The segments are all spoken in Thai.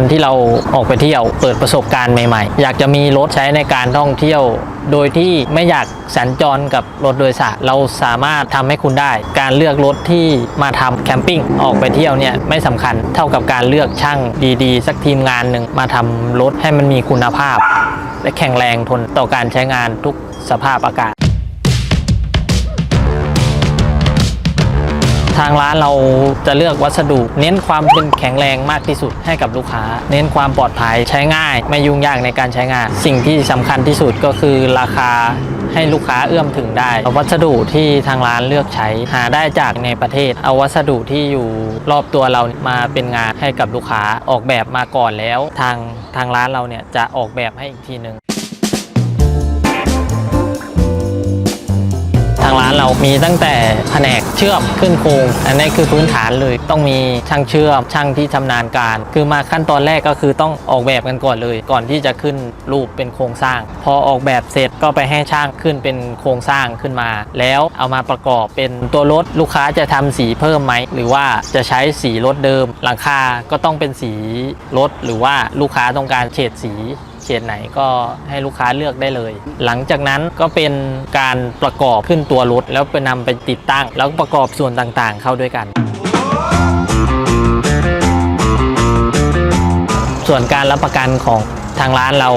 การที่เราออกไปเที่ยวเปิดประสบการณ์ใหม่ๆ อยากจะมีรถใช้ในการท่องเที่ยว โดยที่ไม่อยากสัญจรกับรถโดยสารเราสามารถทำให้คุณได้ การเลือกรถที่มาทำแคมปิ้งออกไปเที่ยวเนี่ยไม่สำคัญเท่ากับการเลือกช่างดีๆ สักทีมงานหนึ่งมาทำรถให้มันมีคุณภาพ และแข็งแรงทนต่อการใช้งานทุกสภาพอากาศ ทางร้านเราจะเลือกวัสดุ เน้นความเป็นแข็งแรงมากที่สุดให้กับลูกค้า เน้นความปลอดภัยใช้ง่าย ไม่ยุ่งยากในการใช้งาน สิ่งที่สำคัญที่สุดก็คือราคาให้ลูกค้าเอื้อมถึงได้ วัสดุที่ทางร้านเลือกใช้หาได้จากในประเทศ เอาวัสดุที่อยู่รอบตัวเรามาเป็นงานให้กับลูกค้าออกแบบมาก่อนแล้ว ทางทางร้านเราเนี่ยจะออกแบบให้อีกทีหนึ่งทางร้านเรามีตั้งแต่แผนก เชื่อมขึ้นโครงอันนี้คือพื้นฐานเลยต้องมีช่างเชื่อมช่างที่ชำนาญการ คือมาขั้นตอนแรกก็คือต้องออกแบบกันก่อนเลย ก่อนที่จะขึ้นรูปเป็นโครงสร้าง พอออกแบบเสร็จก็ไปให้ช่างขึ้นเป็นโครงสร้างขึ้นมา แล้วเอามาประกอบเป็นตัวรถลูกค้าจะทำสีเพิ่มไหมหรือว่าจะใช้สีรถเดิม หลังคาก็ต้องเป็นสีรถหรือว่าลูกค้าต้องการเฉดสี เฉดไหนก็ให้ลูกค้าเลือกได้เลย หลังจากนั้นก็เป็นการประกอบขึ้นตัวรถแล้วไปนำไปติดตั้ง แล้วประกอบส่วนต่างๆ เข้าด้วยกัน ส่วนการรับประกันของทางร้านเรา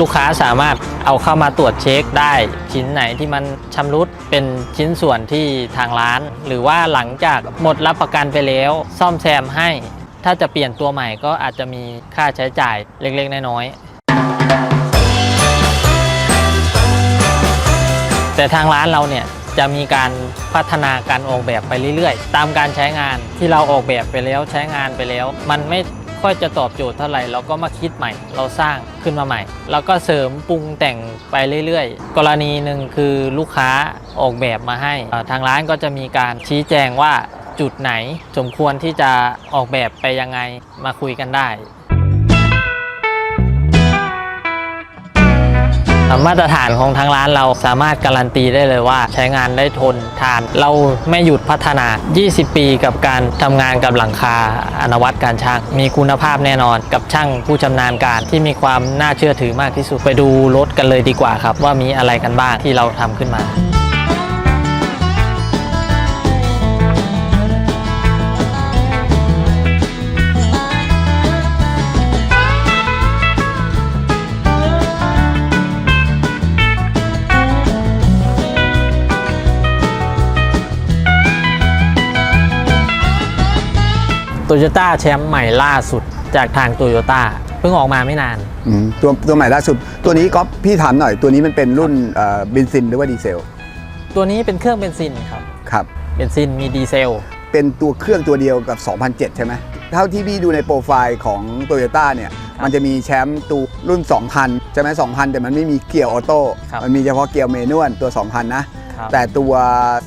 ลูกค้าสามารถเอาเข้ามาตรวจเช็คได้ ชิ้นไหนที่มันชำรุดเป็นชิ้นส่วนที่ทางร้าน หรือว่าหลังจากหมดรับประกันไปแล้ว ซ่อมแซมให้ ถ้าจะเปลี่ยนตัวใหม่ก็อาจจะมีค่าใช้จ่ายเล็กๆ น้อยๆ แต่ทางร้านเราเนี่ยจะมีการพัฒนาการออกแบบไปเรื่อยๆ ตามการใช้งานที่เราออกแบบไปแล้วใช้งานไปแล้ว มันไม่ค่อยจะตอบโจทย์เท่าไหร่เราก็มาคิดใหม่ เราสร้างขึ้นมาใหม่ แล้วก็เสริมปรุงแต่งไปเรื่อยๆ กรณีหนึ่งคือลูกค้าออกแบบมาให้ ทางร้านก็จะมีการชี้แจงว่าจุดไหน สมควรที่จะออกแบบไปยังไงมาคุยกันได้ มาตรฐานของทางร้านเราสามารถการันตีได้เลยว่าใช้งานได้ทนทาน เราไม่หยุดพัฒนา 20 ปีกับการทำงานกับหลังคาอนวัตการช่าง มีคุณภาพแน่นอนกับช่างผู้ชำนาญการที่มีความน่าเชื่อถือมากที่สุดไปดูรถกันเลยดีกว่าครับ ว่ามีอะไรกันบ้างที่เราทำขึ้นมา โตโยต้าแชมป์ใหม่ล่าสุดจากทางโตโยต้าเพิ่งออกมาไม่นาน อืมตัวตัวใหม่ล่าสุด ตัวนี้ก็พี่ถามหน่อย ตัวนี้มันเป็นรุ่นเอ่อเบนซินหรือว่าดีเซลตัวนี้เป็นเครื่องเบนซินครับครับ เบนซินมีดีเซล เป็นตัวเครื่องตัวเดียวกับ 2007 ใช่ไหมเท่าที่พี่ดูในโปรไฟล์ของ t o y ยต้เนี่ย ครับมันจะมีแชมป์ตัวรุ่น 2,000 ใช่ไหม2,000 แต่มันไม่มีเกียร์ออโต้ ครับ มันมีเฉพาะเกียร์เมนวลตัว 2,000 นะ ครับแต่ตัว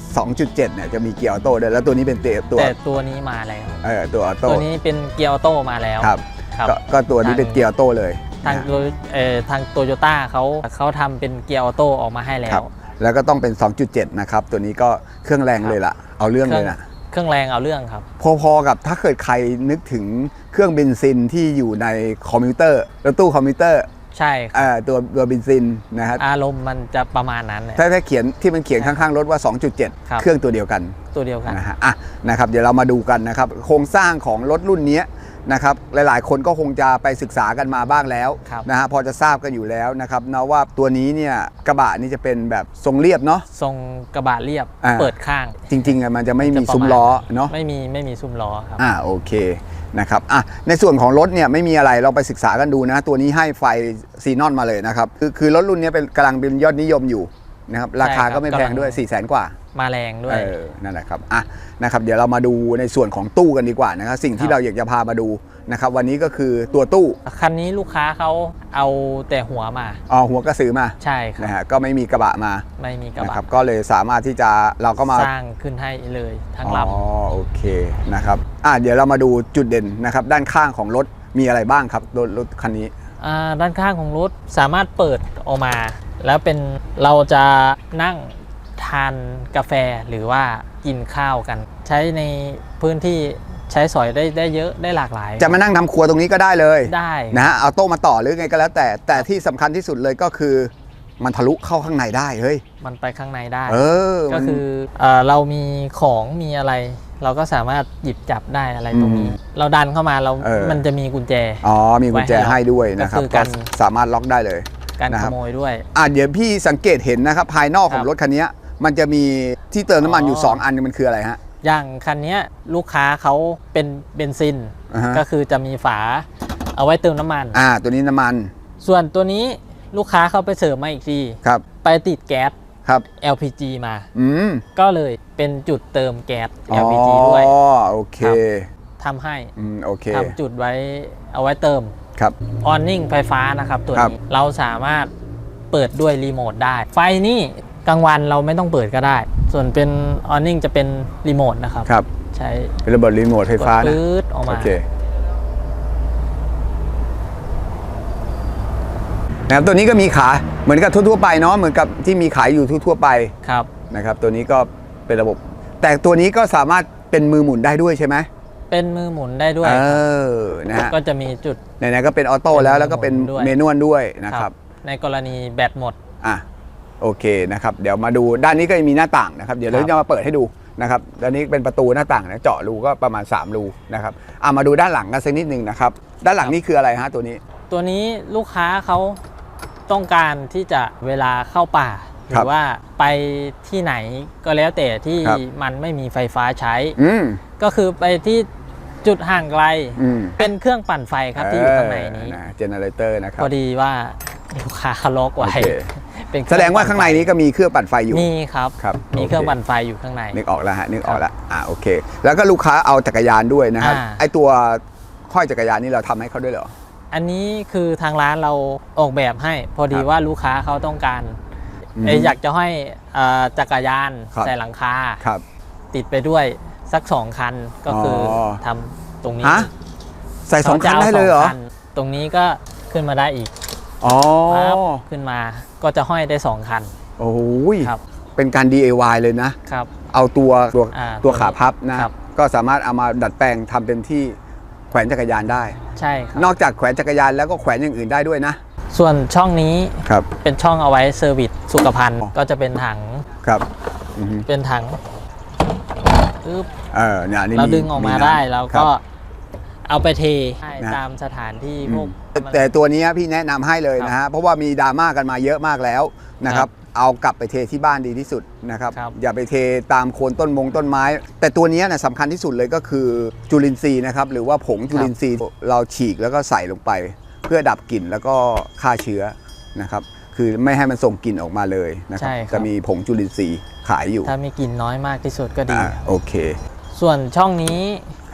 2.7เนี่ยจะมีเกียร์ออโต้ด้วยแล้วตัวนี้เป็นตัวแต่ตัวนี้มาแล้วเออตัวออโต้ตัวนี้เป็นเกียร์ออโต้มาแล้วครับครับก็ก็ตัวนี้ทางเป็นเกียร์ออโต้เลย ทางนะโตเอ่อทางโตโยต้าเขาเขาทำเป็นเกียร์ออโต้ออกมาให้แล้ครัวบแล้วก็ต้องเป็น 2.7 นะครับ ตัวนี้ก็เครื่องแรงเลยล่ะ เอาเรื่องเลยนะเครื่องแรงเอาเรื่องครับ พอๆกับถ้าเกิดใครนึกถึงเครื่องเบนซินที่อยู่ในคอมพิวเตอร์รถตู้คอมพิวเตอร์ ใช่ครับเอ่อตัวตัวเบนซินนะฮะอารมณ์มันจะประมาณนั้นเนี่ยถ้าถ้าเขียนที่มันเขียนข้างๆรถว่า ครับ 2.7 เครื่องตัวเดียวกันตัวเดียวกัน นะฮะอะนะครับเดี๋ยวเรามาดูกันนะครับโครงสร้างของรถรุ่นนี้นะครับหลายๆ คนก็คงจะไปศึกษากันมาบ้างแล้วครับนะฮะพอจะทราบกันอยู่แล้วนะครับนะว่าตัวนี้เนี่ยกระบะนี่จะเป็นแบบทรงเรียบเนาะ ทรงกระบะเรียบอ่า เปิดข้างจริงๆอะมันจะไม่มีจะประมาณซุ้มล้อเนาะ ไม่มีไม่มีซุ้มล้อครับ อ่าโอเค นะครับอะในส่วนของรถเนี่ยไม่มีอะไรเราไปศึกษากันดูนะ ตัวนี้ให้ไฟซีนอนมาเลยนะครับ คือคือรถรุ่นนี้เป็นกำลังเป็นยอดนิยมอยู่นะครับราคาก็ไม่แพงด้วย4 0 0แสนกว่ามาแรงด้วยเออนั่นแหละครับอะนะครับเดี๋ยวเรามาดูในส่วนของตู้กันดีกว่านะครับสิ่งที่ครับเราอยากจะพามาดู นะครับวันนี้ก็คือตัวตู้คันนี้ลูกค้าเขาเอาแต่หัวมาอ๋อหัวกระสือมาใช่ครับนะฮะก็ไม่มีกระบะมาไม่มีกระนะบะครับก็เลยสามารถที่จะเราก็มาสร้างขึ้นให้เลยทั้งลอ๋อโอเคนะครับอะเดี๋ยวเรามาดูจุดเด่นนะครับด้านข้างของรถมีอะไรบ้างครับรถรถคันนี้ำอ่าด้านข้างของรถสามารถเปิดออกมา แล้วเป็นเราจะนั่งทานกาแฟหรือว่ากินข้าวกัน ใช้ในพื้นที่ ใช้สอยได้ได้เยอะได้หลากหลาย จะมานั่งทำครัวตรงนี้ก็ได้เลยได้นะฮะเอาโต๊ะมาต่อหรือไงก็แล้วแต่แต่ที่สำคัญที่สุดเลยก็คือ มันทะลุเข้าข้างในได้เฮ้ยมันไปข้างในได้เออก็มันคือเออเรามีของมีอะไร เราก็สามารถหยิบจับได้อะไรตรงนี้อืมเราดันเข้ามาเราเออมันจะมีกุญแจอ๋อมีกุญแจไว้ให้ให้ด้วยนะครับก็คือก็กันสามารถล็อกได้เลยการนะคขรับโมยด้วยอะเดี๋ยวพี่สังเกตเห็นนะครับภายนอกของครับรถคันนี้มันจะมีที่เติมน้ำมันอยู่อ๋อ2อันมันคืออะไรฮะ อย่างคันเนี้ยลูกค้าเขาเป็นเบนซิน อ่าฮะ ก็คือจะมีฝาเอาไว้เติมน้ำมัน อ่า ตัวนี้น้ำมันส่วนตัวนี้ลูกค้าเขาไปเสริมมาอีกที ครับไปติดแก๊ส ครับ LPG มา อืมก็เลยเป็นจุดเติมแก๊ส LPG ด้วยอ๋อโอเคครับทำให้อืมโอเคทำจุดไว้เอาไว้เติม ครับ ออนนิ่งไฟฟ้านะครับ ตัวครับ นี้เราสามารถเปิดด้วยรีโมทได้ ไฟนี่ กลางวันเราไม่ต้องเปิดก็ได้ ส่วนเป็นออนนิ่งจะเป็นรีโมทนะครับ ครับ ใช้เป็นระเบิดรีโมทไฟกดฟ้านะปื๊ดออกโอมาเคนะครับตัวนี้ก็มีขาเหมือนกับทั่วๆไปเนาะเหมือนกับที่มีขายอยู่ทั่วๆไปครับ นะครับ ตัวนี้ก็เป็นระบบ แต่ตัวนี้ก็สามารถเป็นมือหมุนได้ด้วยใช่ไหมเป็นมือหมุนได้ด้วย เออนะฮะก็จะมีจุดไหนๆก็เป็นออโต้แล้วแล้วก็เป็นเป็นมือหมุนด้วยเมนวลด้วยนะครับ ในกรณีแบตหมดอะ โอเคนะครับเดี๋ยวมาดูด้านนี้ก็จะมีหน้าต่างนะครับเดี๋ยวเราครับจะมาเปิดให้ดูนะครับด้านนี้เป็นประตูหน้าต่างนะเจาะรูก็ประมาณ 3 รูนะครับอะมาดูด้านหลังกันสักนิดหนึ่งนะครับด้านหลังนี่คืออะไรฮะตัวนี้ ตัวนี้ลูกค้าเขาต้องการที่จะเวลาเข้าป่าหครัรืบอว่าไปที่ไหนก็แล้วแต่ที่ครับมันไม่มีไฟฟ้าใช้อืมก็คือไปที่จุดห่างไกลอืมเป็นเครื่องปั่นไฟครับที่อยู่ข้างในนี้เจเนเรเตอร์นะครับพอดีว่าลูกค้าเขาล็อกไว้โอ เคเป็นเคแสรื่อดงว่าข้างในนี้ก็มีเครื่องปั่นไฟอยู่มีครับ ครับมีโอเคเครื่องปั่นไฟอยู่ข้างใน นึกออกแล้วฮะนึกออกแล้วอะโอเค แล้วก็ลูกค้าเอาจักรยานด้วยนะครับอ่า ไอตัวห้อยจักรยานนี่เราทำให้เขาด้วยเหรอ อันนี้คือทางร้านเราออกแบบให้ พอดีครับว่าลูกค้าเขาต้องการอืมเอยอยากจะให้เอ่อจักรยานครับ ใส่หลังคา ครับ ติดไปด้วยสักสองคันก็คือออ ทำตรงนี้ฮะใส่สองคันขาจะาได้เลยเหรอสงคันตรงนี้ก็ขึ้นมาได้อีก อ๋อปั๊บขึ้นมาก็จะห้อยได้สองคัน โอ้ยครับ เป็นการ DIY เลยนะ ครับ เอาตัวตัวอ่าตัวตัวนี้ขาพับนะ ครับ ก็สามารถเอามาดัดแปลงทำเป็นที่แขวนจักรยานได้ ใช่ครับ นอกจากแขวนจักรยานแล้วก็แขวนอย่างอื่นได้ด้วยนะ ส่วนช่องนี้ครับ เป็นช่องเอาไว้เซอร์วิสสุขภัณฑ์อ๋อก็จะเป็นถังครับอือฮึเป็นถังอึ๊บเออเนี่ยนี่เราดึงออกมาได้ แล้วครัก็บ เอาไปเทให้นะ ตามสถานที่อืพมวกแต่ตัวเนี้ยพี่แนะนำให้เลยนะฮะเพราะว่ามีดราม่ากันมาเยอะมากแล้วนะครับเอากลับไปเทที่บ้านดีที่สุดนะครับครับ อย่าไปเทตามโคนต้นมงต้นไม้ แต่ตัวเนี้ยนะสำคัญที่สุดเลยก็คือจุลินทรีย์นะครับหรือว่าผงจุลินทรีย์เราฉีกแล้วก็ใส่ลงไป เพื่อดับกลิ่นแล้วก็ฆ่าเชื้อนะครับคือไม่ให้มันส่งกลิ่นออกมาเลยนะครับใช่ครับ จะมีผงจุลินทรีย์ขายอยู่ถ้ามีกลิ่นน้อยมากที่สุดก็ดี อ่าโอเคส่วนช่องนี้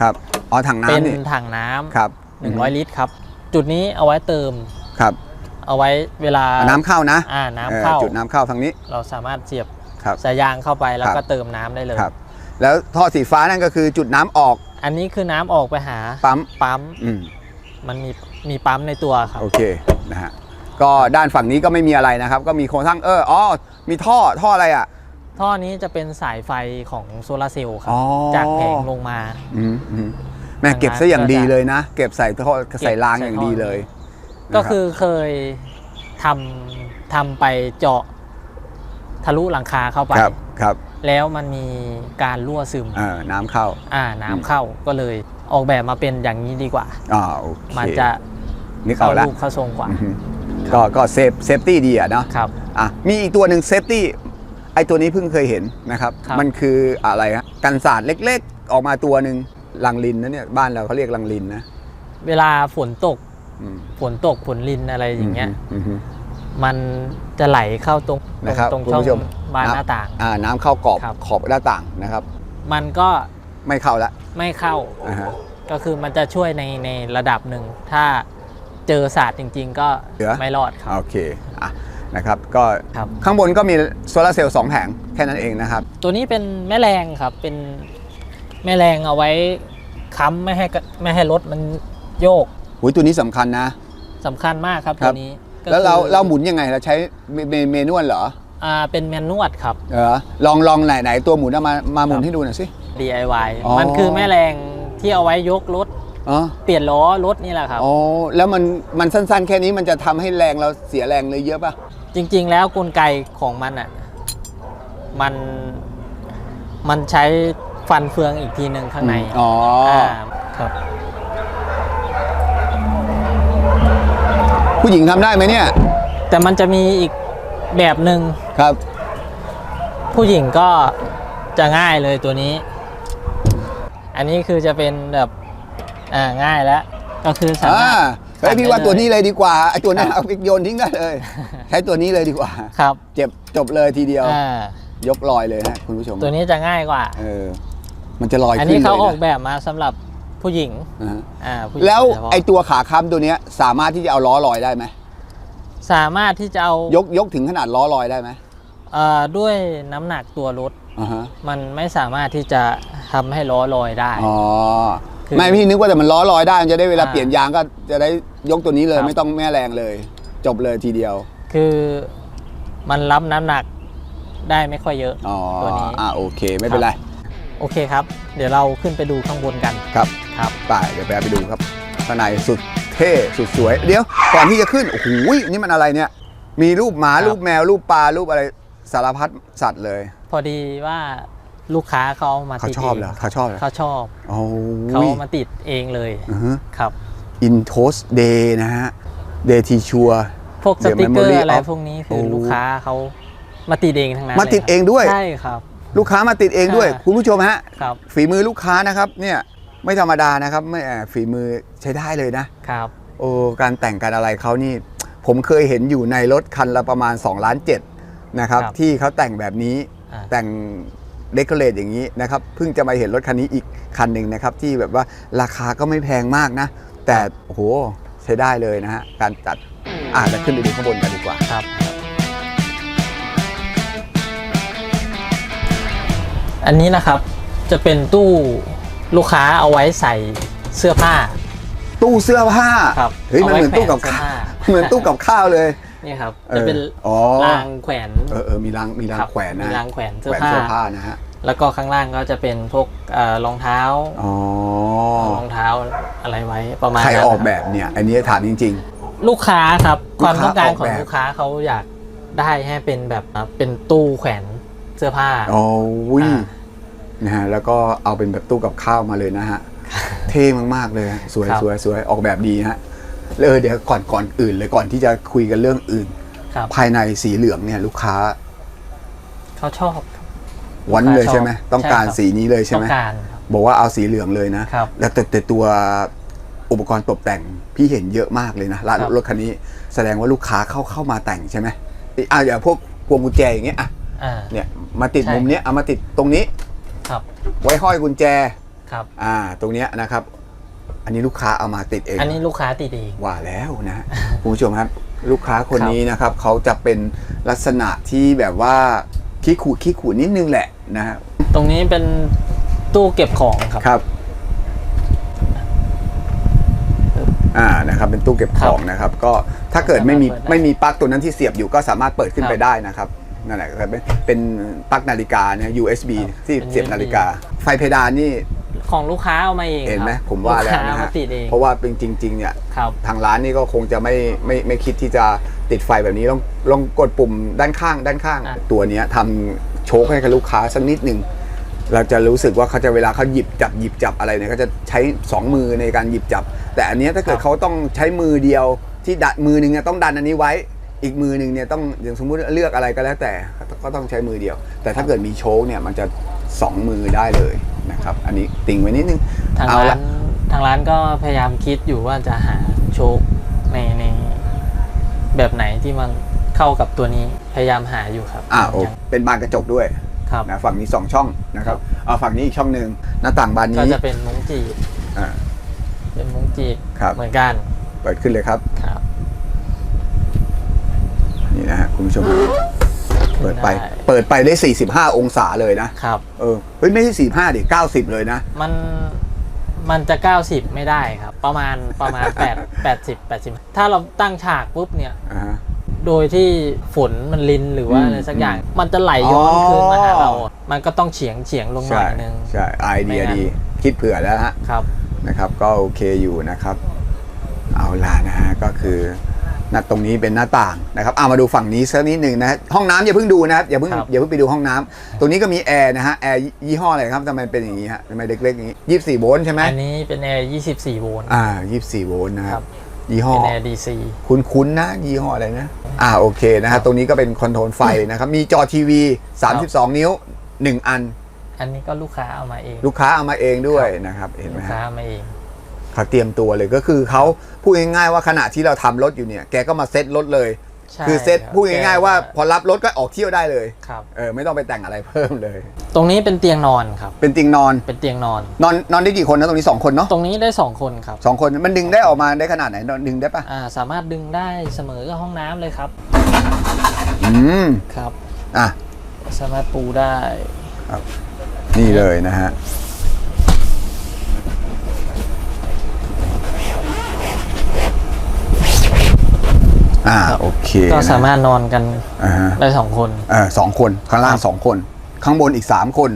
ครับ อ๋อถังเป็นน้ำนี่ ถังน้ำครับ100ลิตรครับ จุดนี้เอาไว้เติม ครับเอาไว้เวลาอะน้ำเข้านะอ่าน้ำเออเข้าจุดน้ำเข้าทางนี้เราสามารถเสียบครับ สายยางเข้าไปแล้วครับก็เติมน้ำได้เลย ครับ แล้วท่อสีฟ้านั่นก็คือจุดน้ำออกอันนี้คือน้ำออกไปหาปั๊มปั๊มอืมมันมีมีปั๊มในตัวครับ โอเคนะฮะก็ด้านฝั่งนี้ก็ไม่มีอะไรนะครับ ก็มีโครงสร้างเอออ๋อมีท่อท่ออะไรอะ ท่อนี้จะเป็นสายไฟของโซลาร์เซลล์ครัอ๋บ อ จากแผงลงมา อืมอืม แม่เก็บซะอย่างดีเลยนะ เก็บใส่ท่อใส่รางใส่ท่ออย่างดีเลย ก็นะรับคือเคยทำทำไปเจาะทะลุหลังคาเข้าไปครับครับ แล้วมันมีการรั่วซึมเออน้ำเข้า อ่าน้ำเข้าก็เลยออกแบบมาเป็นอย่างนี้ดีกว่าอ่าโอเคมันจะนึกเข้าเอาละรูปเข้าทรงกว่าอือฮึก็ก็เซฟเซฟตี้ดีอะเนาะครับอะมีอีกตัวหนึ่งเซฟตี้ไอตัวนี้เพิ่งเคยเห็นนะครับครับมันคืออะไรฮะกันศาสตร์เล็กๆ ออกมาตัวหนึ่ง ลังลินนะเนี่ยบ้านเราเขาเรียกลังลินนะเวลาฝนตกอืม ฝนตกฝนลินอะไรอย่างเงี้ย อือฮึ มันจะไหลเข้าตรงตรงนะครับตรงคุณช่องผู้ชมบานหน้าต่าง อ่าน้ำเข้ากรอบครับ ขอบหน้าต่างนะครับ มันก็ไม่เข้าละไม่เข้าอ่าฮะก็คือมันจะช่วยในในระดับหนึ่ง ถ้าเจอศาสตร์จริง ๆ ก็เหลือไม่รอดครับ โอเคอะนะครับ ก็ครับ ข้างบนก็มีโซลาร์เซลล์สองแผงแค่นั้นเองนะครับ ตัวนี้เป็นแม่แรงครับเป็น แม่แรงเอาไว้ค้ำไม่ให้กระไม่ให้รถมันโยกหุยตัวนี้สำคัญนะ สำคัญมากครับครัตัวบนี้ก็แล้วเราคือเราหมุนยังไงเราใช้เมเมเมนวลเหรออ่าเป็นแมนนวดครับ เออลองลองไหนไหนตัวหมุนเอามามาหมุนครับให้ดูหน่อยสิ DIY อ๋อ มันคือแม่แรงที่เอาไว้ยกรถอ๋อเปลี่ยนล้อรถนี่แหละครับ อ๋อแล้วมันมันสั้นๆ แค่นี้มันจะทำให้แรงเราเสียแรงเลยเยอะป่ะ จริงๆ แล้วกลไกของมันอะมันมันใช้ ฟันเฟืองอีกทีหนึ่งข้างในอ๋ออาครับ ผู้หญิงทำได้ไหมเนี่ย แต่มันจะมีอีกแบบหนึ่งครับ ผู้หญิงก็จะง่ายเลยตัวนี้ อันนี้คือจะเป็นแบบอ่าง่ายแล้ว ก็คือสาอ่ามารถ เฮ้ยพี่ว่าสั่งได้ตัวนี้เลยดีกว่าไอ้ตัวนั้นครับ เอาไปโยนทิ้งได้เลย ใช้ตัวนี้เลยดีกว่า ครับเจ็บจบเลยทีเดียว อ่ายกลอยเลยฮะคุณผู้ชมตัวนี้จะง่ายกว่า เออ มันจะลอยอันขึ้นนี้เลยเขาออกนะแบบมาสำหรับผู้หญิงอ่าฮะอ่าผู้หญิงแล้วโดยเฉพาะไอ้ตัวขาค้ำตัวเนี้ยสามารถที่จะเอาล้อลอยได้ไหมสามารถที่จะเอายกยกถึงขนาดล้อลอยได้ไหมเอ่อด้วยน้ำหนักตัวรถอ่าฮะมันไม่สามารถที่จะทำให้ล้อลอยได้อ๋อคือไม่พี่นึกว่าแต่มันล้อลอยได้มันจะได้เวลาอ่าเปลี่ยนยางก็จะได้ยกตัวนี้เลยครับไม่ต้องแม่แรงเลย จบเลยทีเดียว คือมันรับน้ำหนักได้ไม่ค่อยเยอะอ๋อตัวนี้อ่าโอเค ไม่เป็นไร โอเคครับ เดี๋ยวเราขึ้นไปดูข้างบนกัน ครับครับไปเดี๋ยวไปไปดูครับข้างในสุดเท่สุดสวย เดี๋ยวก่อนที่จะขึ้นโอ้โหนี่มันอะไรเนี่ย มีรูปหมาครับรูปแมวรูปปลารูปอะไรสารพัดสัตว์เลย พอดีว่าลูกค้าเขาเอามาเขาติดชอบเองเหรอเขาชอบเหรอเขาชอบโอ้เขายเอามาติดเองเลยอือฮึครับอินโทสเดย์นะฮะเดย์ทีชัวพวกส The ติกเกอ memory ร์อะไร of พวกนี้คือโอ้ลูกค้าเขามาติดเองทั้งนั้นมาติดลยครับเองด้วยใช่ครับ ลูกค้ามาติดเองด้วยค่ะคุณผู้ชมฮะครับฝีมือลูกค้านะครับเนี่ยไม่ธรรมดานะครับไม่แอบฝีมือใช้ได้เลยนะครับโอ้การแต่งการอะไรเขานี่ ผมเคยเห็นอยู่ในรถคันละประมาณ2ล้านเนะครับครับที่เขาแต่งแบบนี้อ่าแต่งเดคอเรทอย่างนี้นะครับเพิ่งจะมาเห็นรถคันนี้อีกคันหนึ่งนะครับที่แบบว่าราคาก็ไม่แพงมากนะ แต่โอ้โหใช้ได้เลยนะฮะการจัดอาจจะขึ้นไปดูข้างบนกันดีกว่าครับ อันนี้นะครับจะเป็นตู้ลูกค้าเอาไว้ใส่เสื้อผ้า ตู้เสื้อผ้าครับเฮ้ยมันเหมือนตู้กับเอาไว้แขวนข้าวเสื้อผ้าเหมือนตู้กับข้าวเลยนี่ครับเออจะเป็นอ๋อรางแขวนเออเออมีรางมีรางครับแขวนนะมีรางแขวนเสื้แขอวนผ้าเสื้อผ้านะฮะแล้วก็ข้างล่างก็จะเป็นพวกเอ่อรองเท้าอ๋อรองเท้าอะไรไว้ประมาณใครนั้นออกคแบบเนี่ย อันนี้ถามจริงลูกค้าครับลูกค้าความต้องการของออกแบบลูกค้าเขาอยากได้ให้เป็นแบบเป็นตู้แขวนเสื้อผ้าๆอ๋อวิอ่า นะฮะแล้วก็เอาเป็นแบบตู้กับข้าวมาเลยนะฮะเท่มากๆเลยฮะสวยครับสวยสวยออกแบบดีฮะเลยเดี๋ยวก่อนก่อนอื่นเลยก่อนที่จะคุยกันเรื่องอื่นครับภายในสีเหลืองเนี่ยลูกค้าเขาชอบวันเลยใช่ไหมชอบต้องการใช่ครับสีนี้เลยใช่ต้อไหมงการครับบอกว่าเอาสีเหลืองเลยนะครับแล้วแต่แต่ตัวอุปกรณ์ตกแต่งพี่เห็นเยอะมากเลยนะร้านครับรถคันนี้แสดงว่าลูกค้าเข้าเข้ามาแต่งใช่ไหมอะอย่างพวกพวงกุญแจอย่างเงี้ยอะอ่าเนี่ยมาติดใช่มุมเนี้ยเอามาติดตรงนี้ ครับ ไว้ห้อยกุญแจครับ อ่า ตรงเนี้ยนะครับ อันนี้ลูกค้าเอามาติดเอง อันนี้ลูกค้าติดเอง ว่าแล้วนะคุณผู้ชมครับ ลูกค้าคนครับนี้นะครับ เขาจะเป็นลักษณะที่แบบว่าขี้ขูดขี้ขูดนิดนึงแหละนะฮะตรงนี้เป็นตู้เก็บของครับ ครับ อ่านะครับ เป็นตู้เก็บของนะครับ ก็ถ้าเกิดไม่มีสามารถเปิดได้ไม่มีปลั๊กตัวนั้นที่เสียบอยู่ก็สามารถเปิดขึ้นครับไปได้นะครับ นั่นแหละครับเป็นเป็นปลั๊กนาฬิกาเนี่ย USB ครับที่เป็นเสียบ USB นาฬิกา ไฟเพดานนี่ของลูกค้าเอามาเองเห็นไหมครับผมว่าแล้วกค้นะเอฮะมาติดเองเพราะว่าเป็นจริง ๆ เนี่ยครับทางร้านนี่ก็คงจะไม่ไม่ไม่คิดที่จะติดไฟแบบนี้ลองลองกดปุ่มด้านข้าง ด้านข้างอะตัวเนี้ยทำโชคให้กับลูกค้าสักนิดหนึ่งเราจะรู้สึกว่าเขาจะเวลาเขาหยิบจับหยิบจับอะไรเนี่ยเขาจะใช้สองมือในการหยิบจับ แต่อันเนี้ยถ้าเกิดเขาต้องใช้มือเดียวที่ดันมือหนึ่งเนี่ยต้องดันอันนี้ไว้ อีกมือหนึ่งเนี่ยต้องอย่างสมมุติเลือกอะไรก็แล้วแต่ก็ต้องใช้มือเดียว แต่ถ้าเกิดมีโชคเนี่ยมันจะสองมือได้เลยนะครับ อันนี้ติงไว้นิดนึงทางเอาร้าละนทางร้านก็พยายามคิดอยู่ว่าจะหาโชคในในแบบไหนที่มันเข้ากับตัวนี้พยายามหาอยู่ครับอ่าโอ้ยังเป็นบานกระจกด้วยครับนะฝั่งนี้ 2 ช่องนะครับเอาฝั่งนี้อีกช่องหนึ่งหน้าต่างบานก็นี้จะเป็นมุ้งจีบอ่าเป็นมุ้งจีบครับเหมือนกัน เปิดขึ้นเลยครับ ครับนี่นะฮะคุณผู้ชม เปิดไป ได้ เปิดไปได้ 45 องศาเลยนะ ครับ เออ เฮ้ย ไม่ใช่45ดิ90 เลยนะ มันมันจะ 90 ไม่ได้ครับ ประมาณประมาณ 8 80 80 ถ้าเราตั้งฉากปุ๊บเนี่ย อ่าฮะ โดยที่ฝนมันลินหรือว่าอืมอะไรสักอย่าง มันจะไหลย้อนอ๋อคืนมาหาเรามันก็ต้องเฉียงเฉียงลงหน่ใช่ อยนึง ใช่ ไอเดียไม่งั้นดี คิดเผื่อแล้วฮะ ครับ นะครับก็โอเคอยู่นะครับ เอาล่ะนะฮะก็คือห น้าตรงนี้เป็นหน้าต่างนะครับเอามาดูฝั่งนี้สักนิดหนึ่งนะฮะห้องน้ำอย่าเพิ่งดูนะครับอย่าเพิ่งครับ อย่าเพิ่งไปดูห้องน้ำตรงนี้ก็มีแอร์นะฮะแอร์ยี่ห้ออะไรครับทำไมเป็นอย่างนี้ฮะทำไมเล็กๆอย่างนี้ยี่สี่โวลต์ใช่ไหมอันนี้เป็นแอร์ 24 โวลต์ อ่ายี่สี่โวลต์นะคครัรับบยี่ห้อ เป็นแอร์ DC คุ้นๆนะยี่ห้ออะไรนะ อ่าโอเคนะฮะตรงนี้ก็เป็นคอนโทรลไฟนะครับ มีจอทีวี32 นิ้ว 1 อัน อันนี้ก็ลูกค้าเอามาเอง ลูกค้าเอามาเองด้วยนะครับเห็นไหมลูกฮะค้าเอามาเอง เขาเตรียมตัวเลยก็คือเขาพูดง่ายๆว่าขณะที่เราทำรถอยู่เนี่ยแกก็มาเซ็ตรถเลยใช่คือเซ็ตรับพูดง่ายๆว่าพอรับรถก็ออกเที่ยวได้เลยครับเออไม่ต้องไปแต่งอะไรเพิ่มเลย ตรงนี้เป็นเตียงนอนครับ เป็นเตียงนอนเป็นเตียงนอน นอนนอนได้กี่คนนะตรงนี้สองคนเนาะตรงนี้ได้ 2 คนครับสองคนมันดึงได้ออกมาได้ขนาดไหนนอนดึงได้ปะอ่าสามารถดึงได้เสมอกับห้องน้ำเลยครับอืมครับอะสามารถปูได้นี่เลยนะฮะ อ่าโอเคก็นะสามารถนอนกันอ่าฮะได้สองคนเออสองคนข้างล่างครับสองคน ข้างบนอีก 3 คน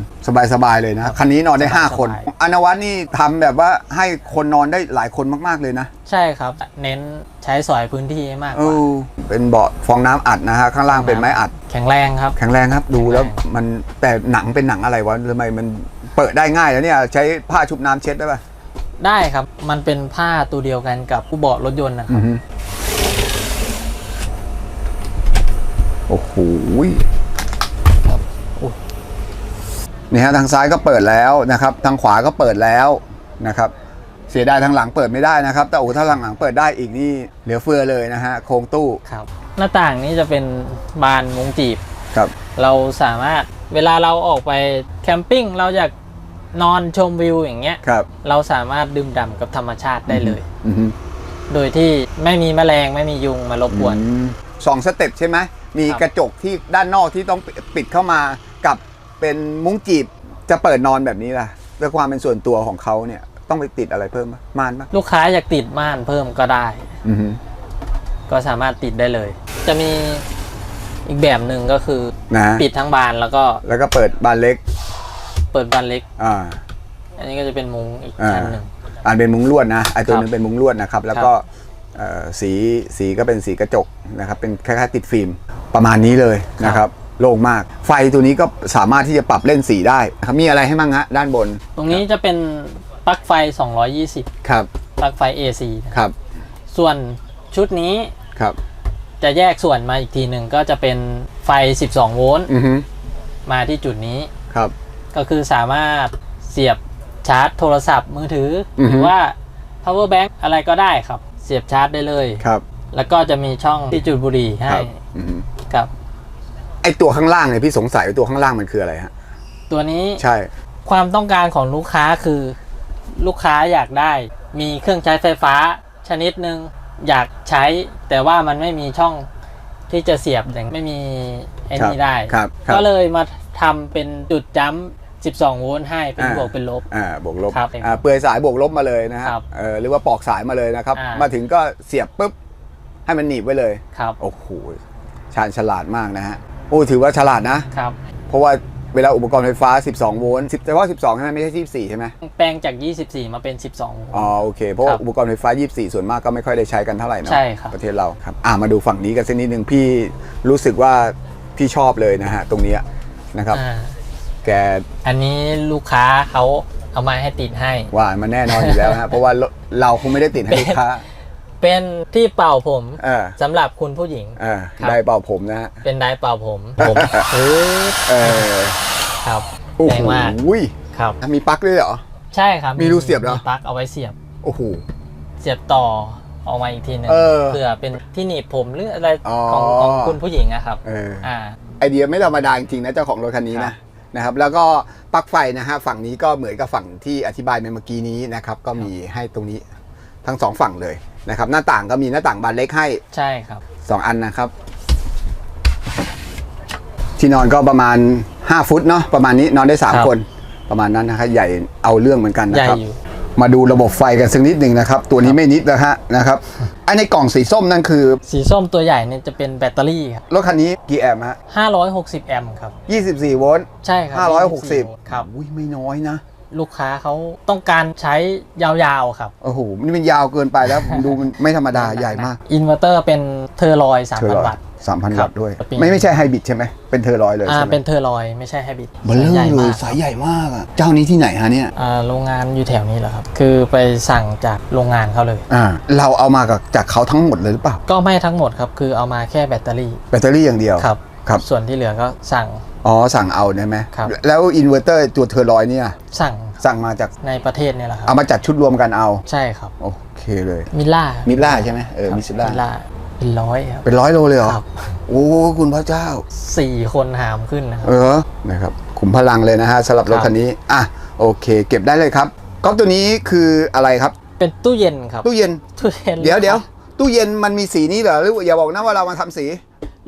สบายๆเลยนะคันนี้นอนได้ 5 คนสบายๆอนวัตนี่ทำแบบว่าให้คนนอนได้หลายคนมากๆเลยนะ ใช่ครับ เน้นใช้สอยพื้นที่ให้มากกเอว่าอเป็นเบาะฟองน้ำอัดนะฮะข้างล่างเป็นไม้อัด แข็งแรงครับ แข็งแรงครับดูแล้วแข็งแรงมันแต่หนังเป็นหนังอะไรวะทำไมมันเปิดได้ง่ายแล้วเนี่ยใช้ผ้าชุบน้ำเช็ดได้ปะได้ครับ มันเป็นผ้าตัวเดียวกันกับผู้เบาะรถยนต์นะคอืรับ อฮึ โอ้โหครับอุ๊ยนี่ฮะทางซ้ายก็เปิดแล้วนะครับ ทางขวาก็เปิดแล้วนะครับ เสียดายทางหลังเปิดไม่ได้นะครับ แต่โอ้ถ้าทางหลังเปิดได้อีกนี่เหลือเฟือเลยนะฮะโครงตู้ครับ หน้าต่างนี้จะเป็นบานมุงจีบครับ เราสามารถเวลาเราออกไปแคมปิ้งเราอยากนอนชมวิวอย่างเงี้ยครับ เราสามารถดื่มด่ำกับธรรมชาติได้เลยอือฮึโดยที่ไม่มีแมลงไม่มียุงมารบกวนอืมสองสเต็ปใช่ไหม มีครับกระจกที่ด้านนอกที่ต้องปิดเข้ามากับเป็นมุ้งจีบจะเปิดนอนแบบนี้ล่ะด้วยความเป็นส่วนตัวของเขาเนี่ยต้องไปติดอะไรเพิ่มไหมม่านปะลูกค้าอยากติดม่านเพิ่มก็ได้อือฮึก็สามารถติดได้เลย จะมีอีกแบบหนึ่งก็คือนะปิดทั้งบานแล้วก็ แล้วก็เปิดบานเล็ก เปิดบานเล็ก อ่า อันนี้ก็จะเป็นมุ้งอีกอ่าชั้นหนึ่งอ่านเป็นมุ้งลวดนะไอตัวครับนึงเป็นมุ้งลวดนะครับ แล้วก็เอ่อ สีสีก็เป็นสีกระจกนะครับเป็นคล้ายๆติดฟิล์มประมาณนี้เลยนะครับโล่งมาก ไฟตัวนี้ก็สามารถที่จะปรับเล่นสีได้นะครับมีอะไรให้บ้างฮะด้านบน ตรงนี้จะเป็นปลั๊กไฟ 220 ครับปลั๊กไฟ AC นะครับ ส่วนชุดนี้ครับจะแยกส่วนมาอีกทีหนึ่งก็จะเป็นไฟ 12 โวลต์อือฮึมาที่จุดนี้ครับ ก็คือสามารถเสียบชาร์จโทรศัพท์มือถือออฮึหรือว่า power bank อะไรก็ได้ครับเสียบชาร์จได้เลย ครับ แล้วก็จะมีช่องที่จุดบุหรี่คให้รับอือฮึครับ ไอตัวข้างล่างเนี่ยพี่สงสัยว่าตัวข้างล่างมันคืออะไรฮะ ตัวนี้ใช่ ความต้องการของลูกค้าคือ ลูกค้าอยากได้ มีเครื่องใช้ไฟฟ้า ชนิดหนึ่งอยากใช้ แต่ว่ามันไม่มีช่องที่จะเสียบอย่างไม่มีไอ้นี่ได้ ครับครับ ก็เลยมาทำเป็นจุดจัมป์ 12 โวลต์ให้ เป็นอ่า บวกเป็นลบ อ่าบวกลบครับอ่าเปลือยสายบวกลบมาเลยนะฮะครับเออหรือว่าปอกสายมาเลยนะครับ อ่าม มาถึงก็เสียบปุ๊บให้มันหนีบไว้เลย ครับโอ้โหชาญฉลาดมากนะฮะโอ้ถือว่าฉลาดนะ ครับ เพราะว่าเวลาอุปกรณ์ไฟฟ้า 12 โวลต์10แต่ว่า 12 ใช่ไหมไม่ใช่ 24 ใช่ไหมแปลงจาก 24 มาเป็น 12โวลต์ อ๋อโอเค เพราะว่าครับอุปกรณ์ไฟฟ้า 24 ส่วนมากก็ไม่ค่อยได้ใช้กันเท่าไหร่เนอะใช่ครับ ประเทศเราครับอ่ามาดูฝั่งนี้กันสักนิดนึงพี่รู้สึกว่าพี่ชอบเลยนะฮะตรงเนี้ยนะครับ อ่า แกอันนี้ลูกค้าเขาเอามาให้ติดให้ว่ามันแน่นอนอยู่แล้วนะฮะเพราะว่าเราเราคงไม่ได้ติดให้ลูกค้า เป็นที่เป่าผมเออสำหรับคุณผู้หญิงเออครับได้เป่าผมนะฮะเป็นไดร์เป่าผมผมเออเออครับโอ้แรโหงมากครับมีปลั๊กด้วยเหรอใช่ครับ มีรูเสียบเหรอมีปลั๊กเอาไว้เสียบโอ้โหเสียบต่อออกมาอีกทีหนึงเออเพื่อเป็นที่หนีบผมหรืออะไรอ๋อของของคุณผู้หญิงอะครับเอออ่าไอเดียไม่ธรรมดาจริงๆนะเจ้าของรถคันนี้ครันะบ นะครับแล้วก็ปลั๊กไฟนะฮะฝั่งนี้ก็เหมือนกับฝั่งที่อธิบายไปเมื่อกี้นี้นะครับก็มีให้ตรงนี้ทั้งสองฝั่งเลยนะครับหน้าต่างก็มีหน้าต่างบานเล็กให้ ใช่ครับ 2 อันนะครับ ที่นอนก็ประมาณ 5 ฟุตเนาะประมาณนี้นอนได้ ครับ 3 คนประมาณนั้นนะครับใหญ่เอาเรื่องเหมือนกันใหนะญ่ครับ อยู่ มาดูระบบไฟกันสักนิดหนึ่งนะครับ ตัวนี้ไม่นิดนะฮะนะครับไอในกล่องสีส้มนั่นคือ สีส้มตัวใหญ่เนี่ยจะเป็นแบตเตอรี่ครับรถคันนี้กี่แอมป์ฮะ560 แอมป์ครับ 24 โวลต์ ใช่ครับ560 ครับ อุ้ยไม่น้อยนะ ลูกค้าเขาต้องการใช้ยาวๆครับ โอ้โห นี่มันยาวเกินไปแล้ว ผมดูมันไม่ธรรมดาใหญ่มาก อินเวอร์เตอร์เป็นเทอร์ลอยเทอร์ล3,000อวัตยต์ สามพันครัวับตต์ด้วยเป็นไม่ไม่ใช่ไฮบริดใช่ไหมเป็นเทอร์ลอยเลยอ่าใช่ไหม เป็นเทอร์ลอยไม่ใช่ไฮบริดเบลเลอใหญ่ร์เลมายกสายใหญ่มากอะเจ้านี้ที่ไหนฮะเนี่ย อ่าโรงงานอยู่แถวนี้แหละครับ คือไปสั่งจากโรงงานเขาเลย อ่า เราเอามากับจากเขาทั้งหมดเลยหรือเปล่า ก็ไม่ทั้งหมดครับ คือเอามาแค่แบตเตอรี่แบตเตอรี่อย่างเดียว ครับ ครับ ส่วนที่เหลือก็สั่ง อ๋อ สั่งเอาได้ไหมครับ แล้วอินเวอร์เตอร์ตัวเทอร์ลอยเนี่ย สั่งสั่งมาจาก ในประเทศเนี่ยแหละครับ เอามาจัดชุดรวมกันเอา ใช่ครับ โอเคเลย มิลล่ามิลล่าใช่ไหมเออครับมิสล่ามิลล่า เป็นร้อยครับ เป็นร้อยโลเลยเหรอครับ โอ้คุณพระเจ้าสี่คนหามขึ้นนะครับ เออนะครับขุมพลังเลยนะฮะสำหรับรถครับ คันนี้อะโอเค เก็บได้เลยครับก๊อฟตัวนี้คืออะไรครับเป็นตู้เย็นครับตู้เย็น ตู้เย็นเดี๋ยวเดี๋ยวตู้เย็นมันมีสีนี้เหรอหรืออย่าบอกนะว่าเรามาทำสี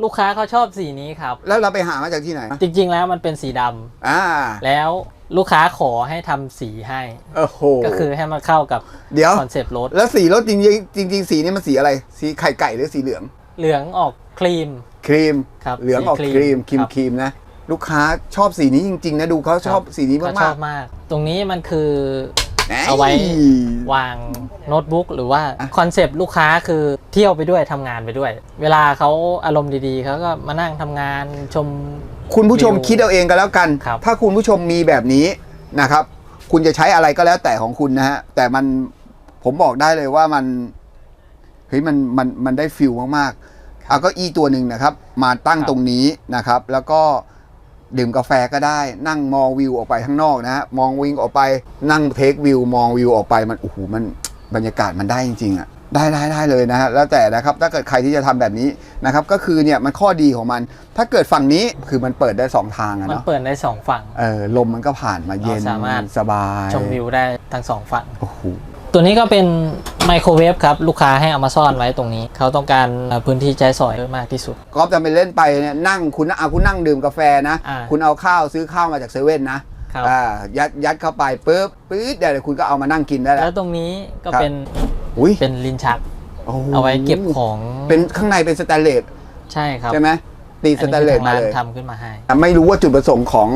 ลูกค้าเขาชอบสีนี้ครับ แล้วเราไปหามาจากที่ไหน จริง ๆ แล้วมันเป็นสีดำอ่า แล้ว ลูกค้าขอให้ทำสีให้ โอ้โห ก็คือให้มันเข้ากับเดี๋ยว คอนเซปต์รถแล้วสีรถจริงๆจริงๆสีนี้มันสีอะไร สีไข่ไก่หรือสีเหลือง เหลืองออกครีม ครีม ครับเหลืองออกสีครีมครีมครับ ครีมนะ ลูกค้าชอบสีนี้จริง ๆ นะดูเขาชอบสีนี้เขาชมาอกบมาก ตรงนี้มันคือ ๆเอาไว้ยวางโน้ตบุ๊กหรือว่าอะ คอนเซปต์ลูกค้าคือเที่ยวไปด้วยทำงานไปด้วย เวลาเขาอารมณ์ดีๆเขาก็มานั่งทำงานชม คุณผู้ชมวิวคิดเอาเองก็แล้วกัน ครับ ถ้าคุณผู้ชมมีแบบนี้นะครับ คุณจะใช้อะไรก็แล้วแต่ของคุณนะฮะ แต่มันผมบอกได้เลยว่ามันเฮ้ยมันมันมันได้ฟิลมากๆเอาก็อีตัวหนึ่งนะครับ มาตั้งตรงนี้นะครับ แล้วก็ดื่มกาแฟก็ได้ นั่งมองวิวออกไปข้างนอกนะฮะมองวิวออกไปนั่งเทควิวมองวิวออกไปมันโอ้โหมันบรรยากาศมันได้จริงๆอะ ได้ได้ได้เลยนะฮะแล้วแต่นะครับถ้าเกิดใครที่จะทำแบบนี้นะครับก็คือเนี่ยมันข้อดีของมัน ถ้าเกิดฝั่งนี้คือมันเปิดได้สองทางอะมันเนาะเปิดได้สองฝั่งเออลมมันก็ผ่านมาเย็นเราสามารถสบายชมวิวได้ทั้งสองฝั่งโอ้โหตัวนี้ก็เป็นไมโครเวฟครับลูกค้าให้เอามาซ่อนไว้ตรงนี้ เขาต้องการเอ่อพื้นที่ใช้สอยมากที่สุดก๊อฟจะไปเล่นไปเนี่ยนั่งคุณเอาคุณนั่งดื่มกาแฟนะอ่าคุณเอาข้าวซื้อข้าวมาจากเซเว่นนะครับอ่ายัดยัดเข้าไปปุ๊บปื๊ดเดี๋ยวคุณก็เอามานั่งกินได้แล้แล้ววตรงนี้ก็ครับเป็น อุ้ยเป็นลิ้นชักโโหเอาไว้เก็บของเป็นข้างในเป็นสแตนเลสใช่ครับใช่ไหมตีอัสนแตนี้นเลคือสทางมาร้านเลยทำขึ้นมาให้ ไม่รู้ว่าจุดประสงค์ของ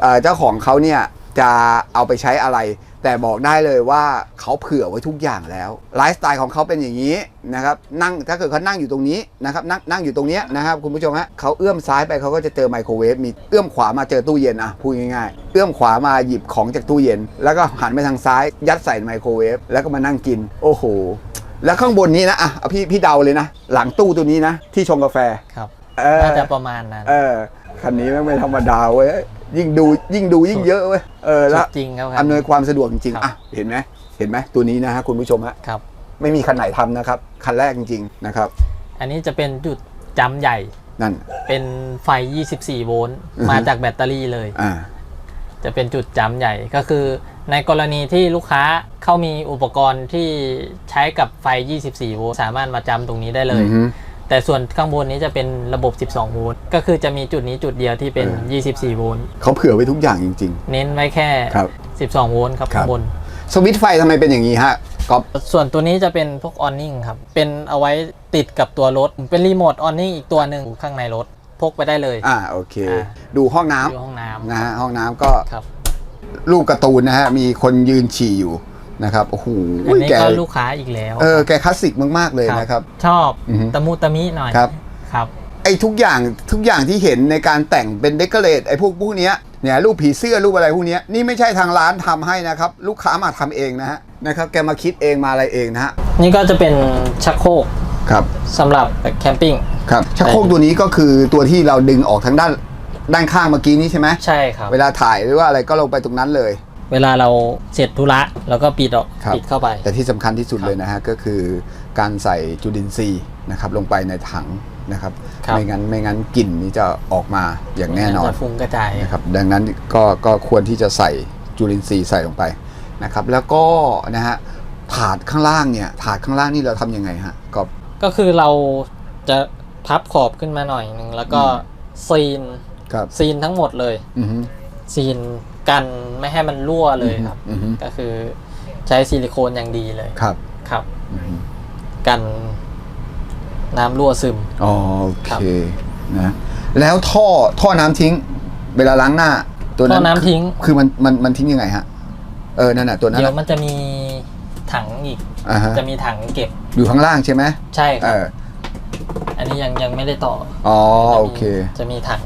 เอ่อเจ้าของเขาเนี่ย จะเอาไปใช้อะไร แต่บอกได้เลยว่าเขาเผื่อไว้ทุกอย่างแล้วไลฟ์สไตล์ของเขาเป็นอย่างนี้นะครับนั่งถ้าเกิดเขานั่งอยู่ตรงนี้นะครับนั่งนั่งอยู่ตรงเนี้ยนะครับคุณผู้ชมฮะเขาเอื้อมซ้ายไปเขาก็จะเจอไมโครเวฟมีเอื้อมขวามาเจอตู้เย็นอะพูดง่ายๆ เอื้อมขวามาหยิบของจากตู้เย็น แล้วก็หันไปทางซ้าย ยัดใส่ไมโครเวฟแล้วก็มานั่งกิน โอ้โหแล้วข้างบนนี้นะอะเอาพี่พี่เดาเลยนะ หลังตู้ตัวนี้นะ ที่ชงกาแฟครับเออน่าจะประมาณนั้นเออคันนี้แม่งไม่ธรรมดาเว้ย ยิ่งดูยิ่งดูยิ่งเยอะเว้ยเออสุแล้วดจริงครับอำนวยความสะดวกจริงครับๆอะเห็นไหมเห็นไหมตัวนี้นะฮะคุณผู้ชมฮะครับไม่มีคันไหนทำนะครับ คันแรกจริงๆนะครับ อันนี้จะเป็นจุดจำใหญ่นั่นเป็นไฟ 24 โวลต์อือฮึมาจากแบตเตอรี่เลยอ่าจะเป็นจุดจำใหญ่ก็คือ ในกรณีที่ลูกค้าเข้ามีอุปกรณ์ที่ใช้กับไฟ 24 โวลต์สามารถมาจำตรงนี้ได้เลยอือฮึ แต่ส่วนข้างบนนี้จะเป็นระบบ 12 โวลต์ ก็คือจะมีจุดนี้จุดเดียวที่เป็นเออ24 โวลต์ เขาเผื่อไว้ทุกอย่างจริง เน้นไว้แค่ ครับ 12 โวลต์ครับครับ ข้างบน ๆ สวิตช์ไฟทำไมเป็นอย่างนี้ฮะก๊อฟส่วนตัวนี้จะเป็นพวกออนนิ่งครับ เป็นเอาไว้ติดกับตัวรถ เป็นรีโมทออนนิ่งอีกตัวหนึ่งอยู่ข้างในรถ พกไปได้เลย อ่าโอเค อ่า ดูห้องน้ำอยู่ห้องน้ำนะฮะห้องน้ำก็ครับ รูปการ์ตูนนะฮะ มีคนยืนฉี่อยู่ นะครับโอ้โหอันนี้แกก็ลูกค้าอีกแล้วเออแกคลาสสิกมากๆเลยครับนะครับ ชอบอือฮึตะมุตะมิหน่อยครับครับไอ้ทุกอย่างทุกอย่างที่เห็นในการแต่งเป็นเดคอเรทไอ้พวกพวกเนี้ยเนี่ยรูปผีเสื้อรูปอะไรพวกเนี้ยนี่ไม่ใช่ทางร้านทำให้นะครับ ลูกค้ามาทำเองนะฮะนะครับแกมาคิดเองมาอะไรเองนะฮะนี่ก็จะเป็นชักโครกครับสำหรับแคมปิ้งครับชักโครกตัวนี้ก็คือตัวที่เราดึงออกทางด้านด้านข้างเมื่อกี้นี้ใช่ไหมใช่ครับเวลาถ่ายหรือว่าอะไรก็ลงไปตรงนั้นเลย เวลาเราเสร็จธุระเราก็ปิดออกครับปิดเข้าไป แต่ที่สำคัญที่สุดครับเลยนะฮะก็คือการใส่จุลินทรีย์นะครับลงไปในถังนะครับครับไม่งั้นไม่งั้นกลิ่นนี้จะออกมาอย่างแน่นอนจะฟุ้งกระจายนะครับดังนั้นก็ก็ควรที่จะใส่จุลินทรีย์ใส่ลงไปนะครับ แล้วก็นะฮะถาดข้างล่างเนี่ยถาดข้างล่างนี่เราทำยังไงฮะก็ก็คือเราจะพับขอบขึ้นมาหน่อยหนึ่งแล้วก็ซีนครับซีนทั้งหมดเลยอือฮึซีน กันไม่ให้มันรั่วเลยครับอือฮึ ก็คือใช้ซิลิโคนอย่างดีเลยครับครับ อือฮึกันน้ำรั่วซึม อ๋อโอครัเคบนะแล้วท่อท่อน้ำทิ้ง เวลาล้างหน้า ตัวท่นั้อนน้ำทิ้ง คือมันมันมันทิ้งยังไงฮะเออนั่นน่ะตัวนั้นเดี๋ยวน่ะมันจะมีถังอีก อ่าฮะจะมีถังเก็บอยู่ข้างล่างใช่ไหมใช่คเอรับ ออันนี้ยังยังไม่ได้ต่ออ๋อจะมีโอเค จะมีถัง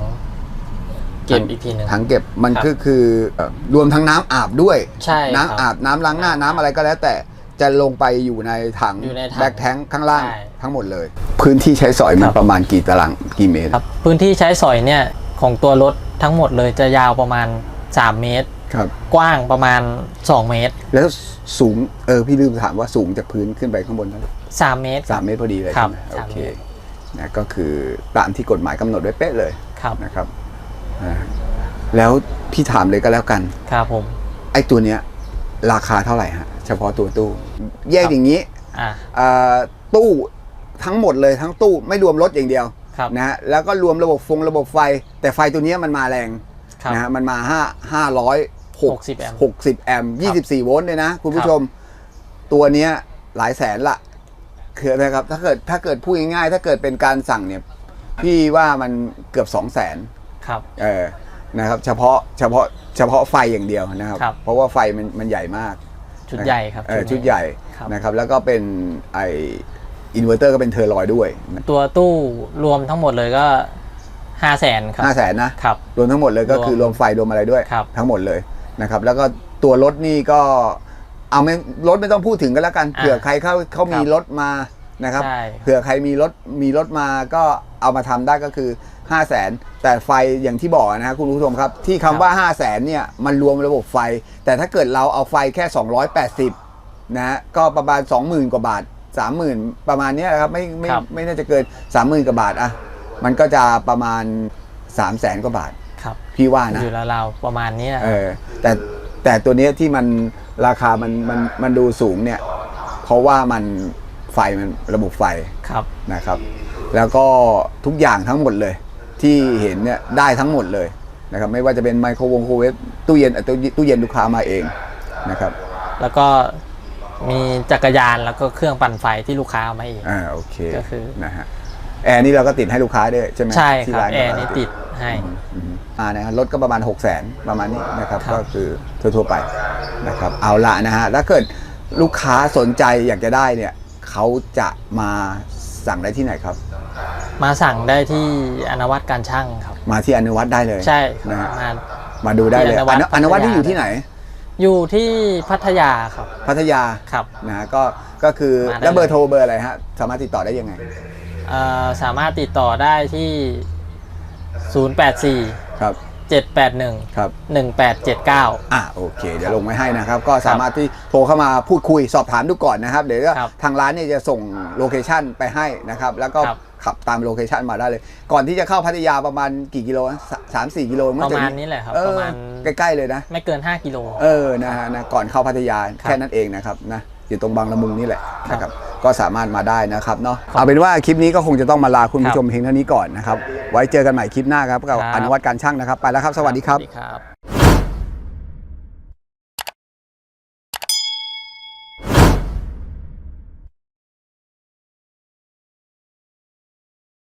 เก็บอีกทีหนึ่งถังเก็บมันครับก็คือเอ่อรวมทั้งน้ำอาบด้วย ใช่ครับน้ำอาบน้ำล้างหน้าน้ำอะไรก็แล้ว แต่จะลงไปอยู่ในถังอยู่ในถังแบ็คแทงข้างล่างใช่ ทั้งหมดเลย พื้นที่ใช้สอยมัคนรับ ประมาณกี่ตารางกี่เมตรครับพื้นที่ใช้สอยเนี่ยของตัวรถทั้งหมดเลยจะยาวประมาณ 3 เมตร ครับ กว้างประมาณ 2 เมตร แล้วสูงเออพี่ลืมถามว่าสูงจากพื้นขึ้นไปข้างบนเท่าไหร่ 3 เมตร สามเมตรพอดีเลยครัใช่บไหมโอสามเคเมตร นะก็คือตามที่กฎหมายกำหนดไว้เป๊ะเลยครับ นะครับอ่า แล้วพี่ถามเลยก็แล้วกัน ครับผม ไอ้ตัวเนี้ย ราคาเท่าไหร่ฮะ เฉพาะตัวตู้ แยกอย่างนี้อ่าเอ่อตู้ทั้งหมดเลยทั้งตู้ไม่รวมรถอย่างเดียวครับนะฮะแล้วก็รวมระบบฟงระบบไฟ แต่ไฟตัวเนี้ยมันมาแรงครับนะฮะมันมา5 500 60แอมป์60แอมป์24โวลต์เลยนะ คุณผู้ชม ตัวเนี้ยหลายแสนละคือนะครับถ้าเกิดถ้าเกิดพูดง่ายๆถ้าเกิดเป็นการสั่งเนี่ย พี่ว่ามันเกือบ2 0 0 0 0น ครับเออนะครับเฉพาะเฉพาะเฉพาะไฟอย่างเดียวนะครับ ครับ เพราะว่าไฟมันมันใหญ่มากชุดใหญ่ครับเออชุดใหญ่ครับนะครับแล้วก็เป็นไออินเวอร์เตอร์ก็เป็นเทอร์ลอยด้วยตัวตู้รวมทั้งหมดเลยก็5 0 0แสนครับห้าแสนนะ ครับ รวมทั้งหมดเลยก็รวมคือรวมไฟรวมอะไรด้วย ครับ ทั้งหมดเลยนะครับแล้วก็ตัวรถนี่ก็เอาไม่รถไม่ต้องพูดถึงกันแล้วกันอ่าเผื่อใครเขาเขามีครับรถมา นะครับ ใช่ เผื่อใครมีรถมีรถมาก็เอามาทำได้ก็คือ 5 0 0แสนแต่ไฟอย่างที่บอกนะฮะคุณผู้ชมครับ ที่คำว่า 5 0 0แสนเนี่ยมันรวมระบบไฟ แต่ถ้าเกิดเราเอาไฟแค่ 280นะฮะก็ประมาณ 20,000 กว่าบาท 30,000 ประมาณเนี้ยนะครับไม่ไม่ครับ ไม่น่าจะเกิน 30,000 กว่าบาทอะมันก็จะประมาณ 3 0 0แสนกว่าบาทครับ พี่ว่านะ อยู่ราวๆประมาณเนี้ยเออแต่แต่ตัวเนี้ยที่มันราคามันมันมันดูสูงเนี่ย เพราะว่ามัน ไฟมันระบบไฟครับนะครับ แล้วก็ทุกอย่างทั้งหมดเลย ที่เห็นเนี่ยได้ทั้งหมดเลยนะครับ ไม่ว่าจะเป็นไมโครวงโครเวฟตู้เย็นอะตู้ตู้เย็นลูกค้ามาเองนะครับ แล้วก็มีจักรยานแล้วก็เครื่องปั่นไฟที่ลูกค้าเอามาเองอ่าโอเคก็คือนะฮะแอร์นี่เราก็ติดให้ลูกค้าด้วยใช่ไหมใช่ที่ครับานแอร์นี่ติดให้อืมอ่านะครับรถก็ประมาณ 6 0 0 0 0นประมาณนี้นะครับครับก็คือทั่วๆไปนะครับเอาละนะฮะถ้าเกิดลูกค้าสนใจอยากจะได้เนี่ย เขาจะมาสั่งได้ที่ไหนครับ มาสั่งได้ที่อนวัตการช่างครับ มาที่อนุวัตได้เลยใช่คนะรับฮะมา มาดูได้เลยที่อนุวัฒน์อนุอนุวัตพัทยา ที่อยู่ที่ไหน อยู่ที่พัทยาครับพัทยาครับ นะฮะก็ก็คือมาได้ แล้วเบอร์เลยโทรเบอร์อะไรฮะสามารถติดต่อได้ยังไงเอ่อสามารถติดต่อได้ที่ 084 ครับ 781 ครับ 1879 อะโอเค เดี๋ยวลงไว้ให้นะครับ ก็สามารถที่โทรเข้ามาพูดคุยสอบถามดูก่อนนะครับ เดี๋ยวครับทางร้านเนี่ยจะส่งโลเคชันไปให้นะครับ แล้วก็ครับ ขับตามโลเคชันมาได้เลย ก่อนที่จะเข้าพัทยาประมาณกี่กิโลนะสสามสี่กิโลประมาณนี้แหละครับ เออประมาณใกล้ ๆ เลยนะ ไม่เกิน 5 กิโล เออนะฮะนะก่อนเข้าพัทยาครับ แค่นั้นเองนะครับนะ อยู่ตรงบางละมุงนี่แหละครับนะครับก็สามารถมาได้นะครับเนาะเอาเป็นว่าคลิปนี้ก็คงจะต้องมาลาคุณผู้ชมเพียงเท่านี้ก่อนนะครับไว้เจอกันใหม่คลิปหน้าครับกับครับอนุวัตการช่างนะครับ ไปแล้วครับ สวัสดีครับสวัสดีครับ